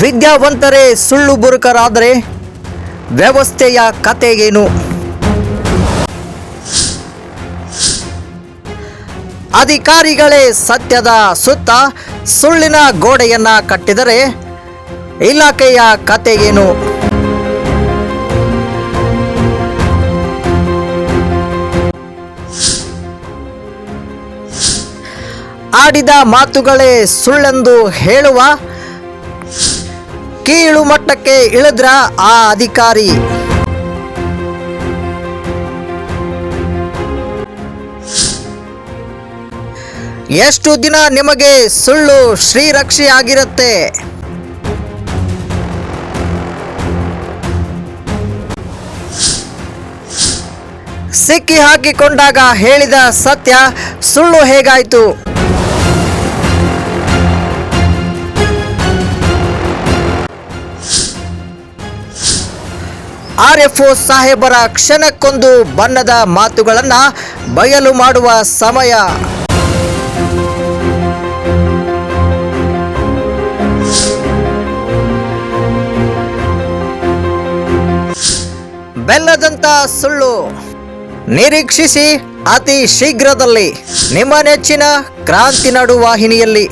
ವಿದ್ಯಾವಂತರೇ ಸುಳ್ಳು ಬುರುಕರಾದರೆ ವ್ಯವಸ್ಥೆಯ ಕತೆಗೇನು ಅಧಿಕಾರಿಗಳೇ ಸತ್ಯದ ಸುತ್ತ ಸುಳ್ಳಿನ ಗೋಡೆಯನ್ನ ಕಟ್ಟಿದರೆ ಇಲಾಖೆಯ ಕತೆಗೇನು ಆಡಿದ ಮಾತುಗಳೇ ಸುಳ್ಳೆಂದು ಹೇಳುವ ಕೀಳು ಮಟ್ಟಕ್ಕೆ ಇಳಿದ್ರ ಆ ಅಧಿಕಾರಿ. ಎಷ್ಟು ದಿನ ನಿಮಗೆ ಸುಳ್ಳು ಶ್ರೀರಕ್ಷೆ ಆಗಿರುತ್ತೆ ಸಿಕ್ಕಿ ಹಾಕಿಕೊಂಡಾಗ ಹೇಳಿದ ಸತ್ಯ ಸುಳ್ಳು ಹೇಗಾಯಿತು? ಆರ್ ಎಫ್ ಒ ಸಾಹೇಬರ ಕ್ಷಣಕ್ಕೊಂದು ಬಣ್ಣದ ಮಾತುಗಳನ್ನು ಬಯಲು ಮಾಡುವ ಸಮಯ. ಬೆಲ್ಲದಂತ ಸುಳ್ಳು. ನಿರೀಕ್ಷಿಸಿ ಅತಿ ಶೀಘ್ರದಲ್ಲಿ ನಿಮ್ಮ ನೆಚ್ಚಿನ ಕ್ರಾಂತಿ ನಡು ವಾಹಿನಿಯಲ್ಲಿ.